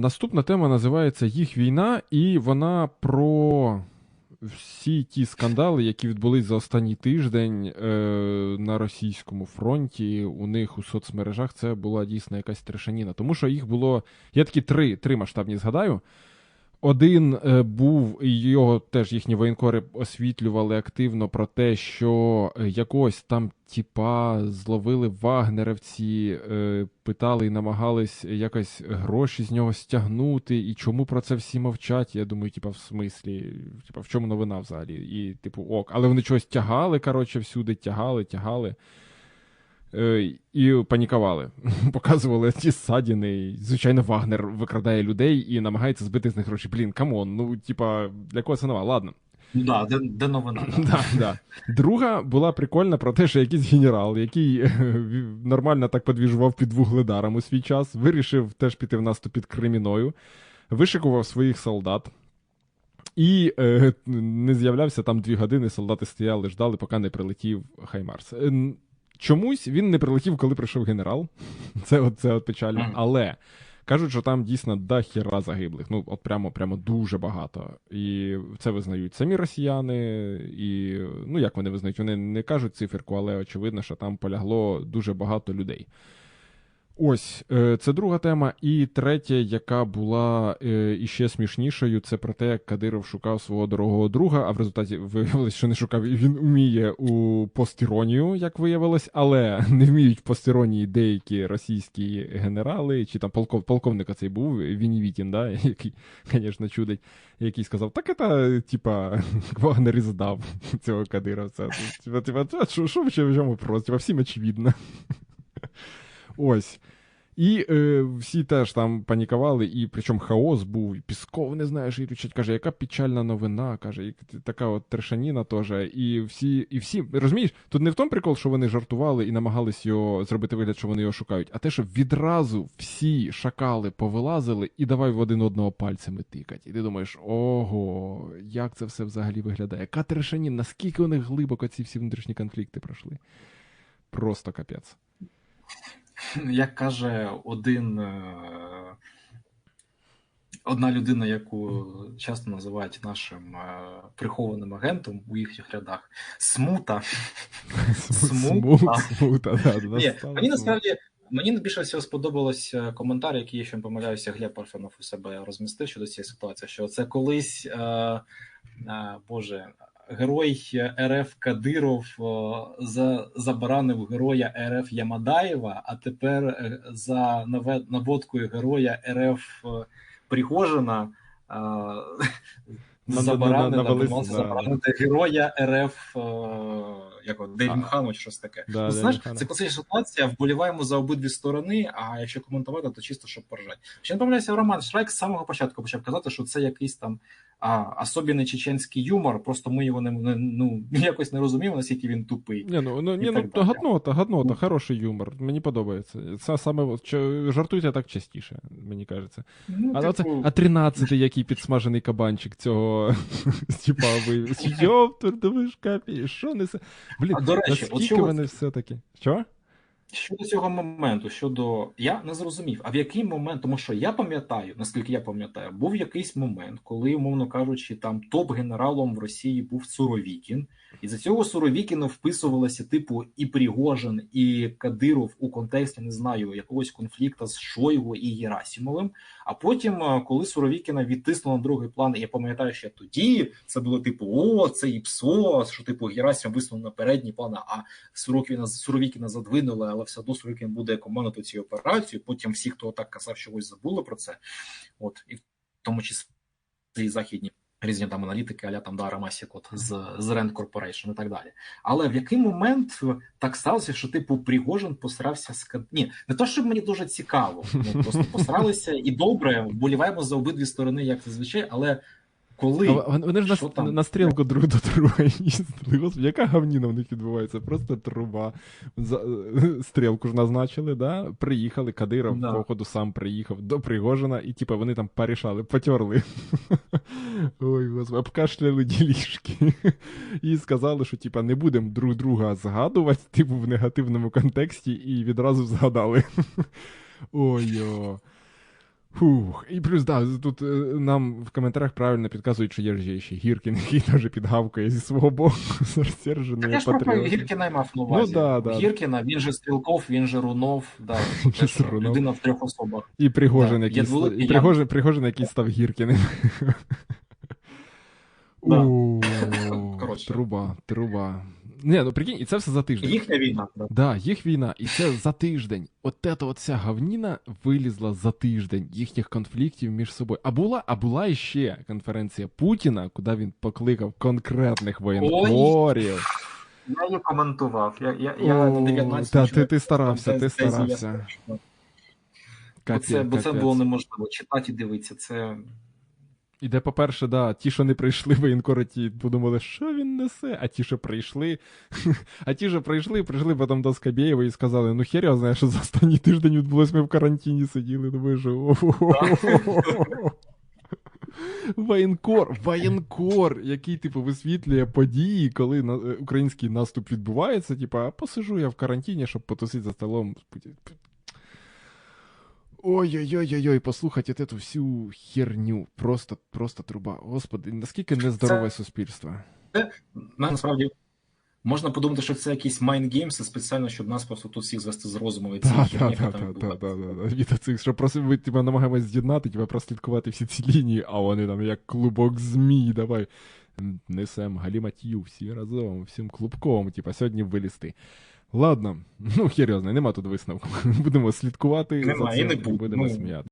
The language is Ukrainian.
наступна тема називається Їх війна, і вона про всі ті скандали, які відбулись за останній тиждень е, на російському фронті. У них у соцмережах це була дійсно якась трешаніна. Тому що їх було. Я такі три, три масштабні згадаю. Один е, був, його теж їхні воєнкори освітлювали активно про те, що е, якось там тіпа зловили вагнерівці, е, питали і намагались якось гроші з нього стягнути. І чому про це всі мовчать? Я думаю, типа, в смислі, типа, в чому новина взагалі? І, типу, ок, але вони чогось тягали, коротше, всюди тягали, тягали. Е, і панікували, показували ті ссадіни. Звичайно, Вагнер викрадає людей і намагається збити з них гроші. Блін, камон, ну типа, для кого це нова? Ладно. Ну да, де, де новина? Да, да. Друга була прикольна про те, що якийсь генерал, який нормально так подвіжував під вугледаром у свій час, вирішив теж піти в наступ під Креміною, вишикував своїх солдат. І е, не з'являвся там дві години, солдати стояли, ждали, поки не прилетів Хаймарс. Чомусь він не прилетів, коли прийшов генерал. Це от, це от печально. Але кажуть, що там дійсно до хіра загиблих. Ну, от прямо прямо дуже багато. І це визнають самі росіяни. І ну як вони визнають? Вони не кажуть циферку, але очевидно, що там полягло дуже багато людей. Ось е, це друга тема. І третя, яка була е, іще смішнішою, це про те, як Кадиров шукав свого дорогого друга, а в результаті виявилось, що не шукав. і Він вміє у постіронію, як виявилось, але не вміють постіронії деякі російські генерали, чи там полков, полковника цей був Вінівітін, да, який, звісно, чудить, який сказав: так це, типа, Вагнер здав цього Кадировця. Типа, що в чому просто? Всім очевидно. Ось. І е, всі теж там панікували, і причому хаос був, і Пісков не знаєш, і кричать, каже, яка печальна новина, каже, і така от трешаніна теж. І всі, і всі, розумієш, тут не в тому прикол, що вони жартували і намагались його зробити вигляд, що вони його шукають, а те, що відразу всі шакали повилазили і давай в один одного пальцями тикать. І ти думаєш, ого, як це все взагалі виглядає? Яка трешаніна, наскільки у них глибоко ці всі внутрішні конфлікти пройшли? Просто капець. Як каже один, е, одна людина, яку часто називають нашим е, прихованим агентом у їхніх рядах, смута. Смута. Смута, Ні, Мені насправді. Мені найбільше всього сподобалось е, коментар, який, якщо не помиляюся, Глеб Парфенов у себе розмістив щодо цієї ситуації, що це колись, е, е, Боже, герой РФ Кадиров за забаранив героя РФ Ямадаєва, а тепер е, за наводкою героя РФ е, Пригожина заборонити заборонити героя РФ як Дельмхану чи щось таке. Да, ну, знаєш, це класична ситуація, вболіваємо за обидві сторони, а якщо коментувати, то чисто щоб поржати. Ще не помиляюся, Роман Шрайк з самого початку почав казати, що це якийсь там а, особливий чеченський юмор, просто ми його не ну, якось не розуміємо, наскільки він тупий. Ні, ну, ну, ні, ну гаднота, гаднота, хороший юмор. Мені подобається. Це саме жартуйте так частіше, мені кажеться. Ну, а, типу... а 13 який підсмажений кабанчик цього типа ви йоптур, думаєш, капі, що несе? Блін, а, до речі, наскільки вони все-таки. Що? Щодо цього моменту, щодо я не зрозумів, а в який момент, тому що я пам'ятаю, наскільки я пам'ятаю, був якийсь момент, коли, умовно кажучи, там топ-генералом в Росії був Суровікін, і за цього Суровікіна вписувалося типу і Пригожин, і Кадиров у контексті не знаю якогось конфлікту з Шойгу і Єрасімовим. А потім, е, коли Суровікіна відтиснуло на другий план, я пам'ятаю, що тоді це було типу: О, це і ПСО, що типу Герасім висунув на передній план, а Суровікіна Суровікіна задвинули, але все одно Суровікін буде командувати цю операцію. Потім всі, хто так казав, що ось забули про це, от і в тому числі і західні різні там аналітики, аля там Дара Масікот з з Rand Corporation і так далі. Але в який момент так сталося, що типу Пригожин посрався з Ні, не то, щоб мені дуже цікаво, ми просто посралися і добре, вболіваємо за обидві сторони, як зазвичай, але коли а вони ж на, на стрілку друг до друга їздили. Господи, яка гавніна в них відбувається? Просто труба. За, е, стрілку ж назначили, да? приїхали, Кадиров, да. походу, сам приїхав до Пригожина, і типу, вони там порішали, потерли. Ой, господи, обкашляли ділішки. І сказали, що типу, не будемо друг друга згадувати, типу, в негативному контексті, і відразу згадали. Ой-о. Фух. І плюс, да, тут е, нам в коментарях правильно підказують, що є ж ще Гіркін, який теж підгавкає зі свого боку Так я ж про. Гіркіна й мав на увазі. Ну, да, да. Гіркіна, він же Стрілков, він же Рунов, да, Він те, що Рунов. людина в трьох особах. І Пригожин, Да, який, є і Пригожин, Пригожин, який став Гіркіним. Да. Труба, труба. Не, ну прикинь, і це все за тиждень. Їхня війна. Да. Да, їх війна, і це за тиждень. От ета оця гавніна вилізла за тиждень їхніх конфліктів між собою. А була, а була іще конференція Путіна, куди він покликав конкретних воєнкорів. Я її коментував. Я, я, я О, 19 Та ти, ти старався, ти старався. страшно. Бо це, бо це було неможливо. Читати і дивитися. Це І де, по-перше, да, ті, що не прийшли воєнкори, ті подумали, що він несе, а ті, що прийшли, а ті, що прийшли, прийшли потім до Скабєєва і сказали, ну хер його знає, що за останній тиждень відбулось, ми в карантині сиділи, думаю, що. Воєнкор, воєнкор, який, типу, висвітлює події, коли е, український наступ відбувається, типу, а посижу я в карантині, щоб потусити за столом. Ой-ой-ой-ой, послухайте эту всю херню. Просто, просто труба. Господи, наскільки нездорове суспільство. мене насправді можна подумати, що це якісь майндгеймси спеціально, щоб нас просто тут всіх звести з розуму і ці херні. Від оцих, що просто ми типа, намагаємось з'єднати, типа, прослідкувати всі ці лінії, а вони там як клубок змій, давай. Несем галіматію всі разом, всім клубком, типа, сьогодні вилізти. Ладно, ну серйозно, нема тут висновку. Будемо слідкувати Нема, за і не цим, буде. будемо Ну, сміяти.